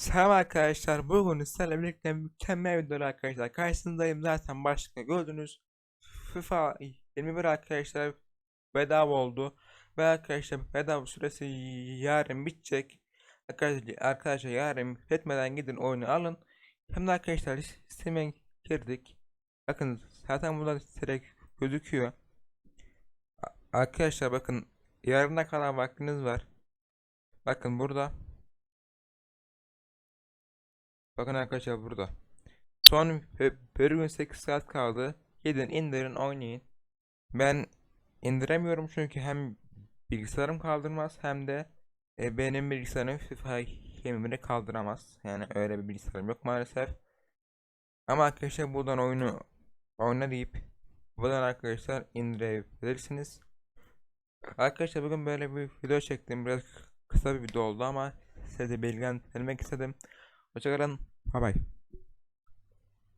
Selam arkadaşlar. Bugün sizlerle birlikte mükemmel bir video arkadaşlar. Karşınızdayım zaten başlıkta gördünüz. FIFA 21 arkadaşlar bedava oldu. Ve arkadaşlar bedava süresi yarın bitecek. Arkadaşlar, arkadaşlar yarın bitmeden gidin oyunu alın. Hem de arkadaşlar sisteme girdik. Bakın zaten burada direkt gözüküyor. Arkadaşlar bakın yarına kadar vaktiniz var. Bakın burada. Bakın arkadaşlar burada. Son gün 8 saat kaldı. Gidin indirin oynayın. Ben indiremiyorum çünkü hem bilgisayarım kaldırmaz hem de e, benim bilgisayarım FIFA 21'i kaldıramaz. Yani öyle bir bilgisayarım yok maalesef. Ama arkadaşlar buradan oyunu oyna deyip buradan arkadaşlar indirebilirsiniz. Arkadaşlar bugün böyle bir video çektim. Biraz kısa bir video oldu ama size de bilgilendirmek istedim. Muchas gracias. Bye bye.